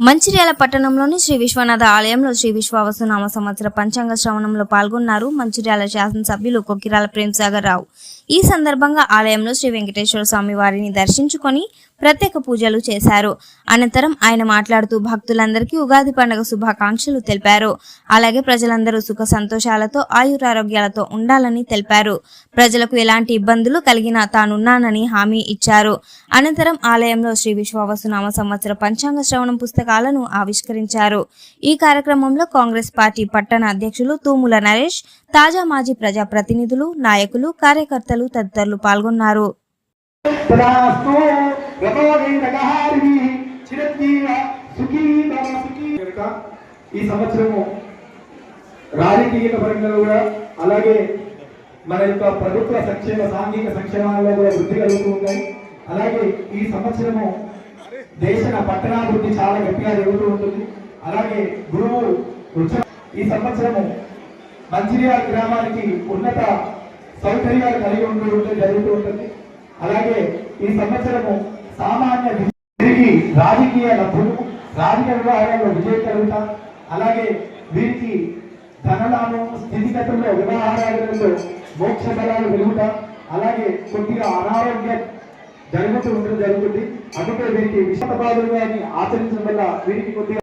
మంచిర్యాల పట్టణంలోని శ్రీ విశ్వనాథ ఆలయంలో శ్రీ విశ్వావసునామ సంవత్సర పంచాంగ శ్రవణంలో పాల్గొన్నారు మంచిర్యాల శాసనసభ్యులు కొక్కిరాల ప్రేమ్సాగర్ రావు. ఈ సందర్భంగా ఆలయంలో శ్రీ వెంకటేశ్వర స్వామి వారిని దర్శించుకొని ప్రత్యేక పూజలు చేశారు. అనంతరం ఆయన మాట్లాడుతూ భక్తులందరికీ ఉగాది పండుగ శుభాకాంక్షలు తెలిపారు. అలాగే ప్రజలందరూ సుఖ సంతోషాలతో ఆయురారోగ్యాలతో ఉండాలని తెలిపారు. ప్రజలకు ఎలాంటి ఇబ్బందులు కలిగినా తానున్నానని హామీ ఇచ్చారు. అనంతరం ఆలయంలో శ్రీ విశ్వావసునామ సంవత్సర పంచాంగ శ్రవణం పుస్తకాలను ఆవిష్కరించారు. ఈ కార్యక్రమంలో కాంగ్రెస్ పార్టీ పట్టణ అధ్యక్షులు తూముల నరేష్ తాజా మాజీ ప్రజాప్రతినిధులు నాయకులు కార్యకర్తలు తదితరులు పాల్గొన్నారు. ఈ సంవత్సరము రాజకీయ పరంగా కూడా అలాగే మన యొక్క ప్రభుత్వ సంక్షేమ సాంఘిక సంక్షేమాలలో కూడా వృద్ధి కలుగుతూ ఉన్నాయి. అలాగే ఈ సంవత్సరము దేశ పట్టణాభివృద్ధి చాలా గట్టిగా జరుగుతూ ఉంటుంది. అలాగే గురువు ఈ సంవత్సరము మంచిర్యాల గ్రామానికి ఉన్నత సౌకర్యాలు కలిగి ఉంటూ జరుగుతూ ఉంటుంది. అలాగే ఈ సంవత్సరము సామాన్య తిరిగి రాజకీయ లబ్ధులు రాజకీయ వ్యవహారాల్లో విజయం కలుగుతాం. అలాగే వీరికి ధనలాభం స్థితిగతుల్లో వ్యవహారాలలో మోక్ష బలాలు వెలుగుతాం అలాగే కొద్దిగా అనారోగ్యం జరుగుతూ ఉండడం జరుగుతుంది. అందుకే వీరికి విషత బాధలు అని ఆచరించడం వల్ల వీరికి కొద్దిగా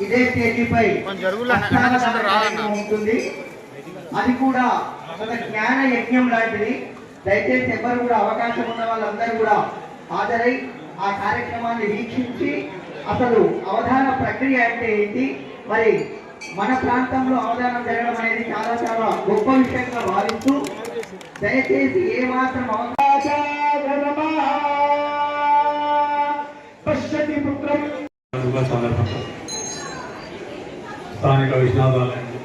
ఇదే తేదీపై ఉంటుంది. అది కూడా ఒక జ్ఞాన యజ్ఞం లాంటిది. దయచేసి ఎవరు కూడా అవకాశం ఉన్న వాళ్ళందరూ కూడా హాజరై ఆ కార్యక్రమాన్ని వీక్షించి అసలు అవధాన ప్రక్రియ అంటే ఏంటి? మరి మన ప్రాంతంలో అవధానం జరగడం అనేది చాలా చాలా గొప్ప విషయంగా భావిస్తూ దయచేసి ఏ మాత్రం అవకాశం పశ్యతి పుత్రం పండుగ సందర్భంగా స్థానిక విశ్వనాథాలయంలో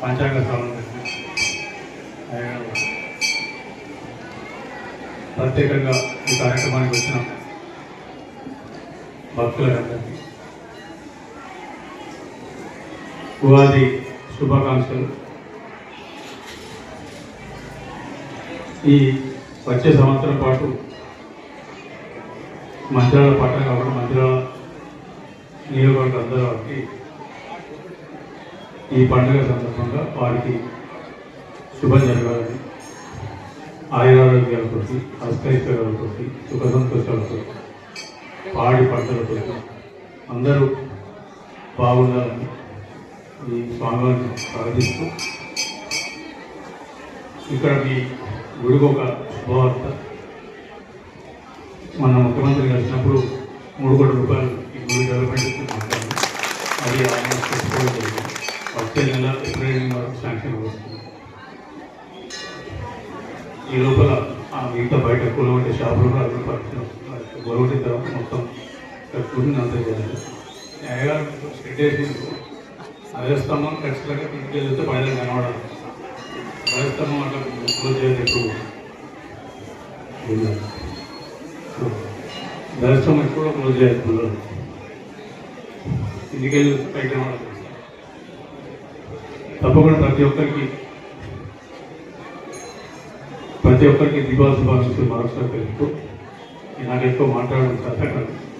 పంచాంగ స్థలం ప్రత్యేకంగా ఈ కార్యక్రమానికి వచ్చిన భక్తులందరికీ ఉగాది శుభాకాంక్షలు. ఈ వచ్చే సంవత్సరం పాటు మంత్రాల పట్టణ కాబట్టి మంత్రాల నియోజకవర్గ ఈ పండుగ సందర్భంగా వారికి శుభం జరగాలని ఆయురారోగ్యాలతో అస్కరితలతో సుఖ సంతోషాలతో పాడి పంటలతో అందరూ బాగుండాలని ఈ స్వామివారిని ప్రార్థిస్తూ ఇక్కడ మీ గుడికి ఒక శుభవార్త. మన ముఖ్యమంత్రి కలిసినప్పుడు మూడు కోట్ల రూపాయలు ఈ డెవలప్మెంట్ మాట్లాడారు అది ఆల్మోస్ట్ తీసుకోవడం జరిగింది వచ్చే నెల ఏప్రిల్ వరకు శాంక్షన్ అవుతుంది ఈ లోపల ఆ మిగతా బయట కూలగొట్టే షాపులు కూడా అవి పరిస్థితి కూలగొట్టిన తర్వాత మొత్తం కట్టుకుని అంత చేయాలి. న్యాయగారు స్టేట్ వేసి అదేస్తామో ఖచ్చితంగా తీసుకెళ్తే వెళ్తే బయట కనబడాలి. అదేస్తామో అట్లా క్లోజ్ చేయాలి ఎక్కువ దర్శనం ఎక్కువ క్లోజ్ చేస్తున్నారు ఇంటికెళ్ళి బయట తప్పకుండా ప్రతి ఒక్కరికి ప్రతి ఒక్కరికి దివాళ శుభాకాంక్షలు మరొకసారి తెలుపుతూ నాకు ఎక్కువ మాట్లాడడం చేత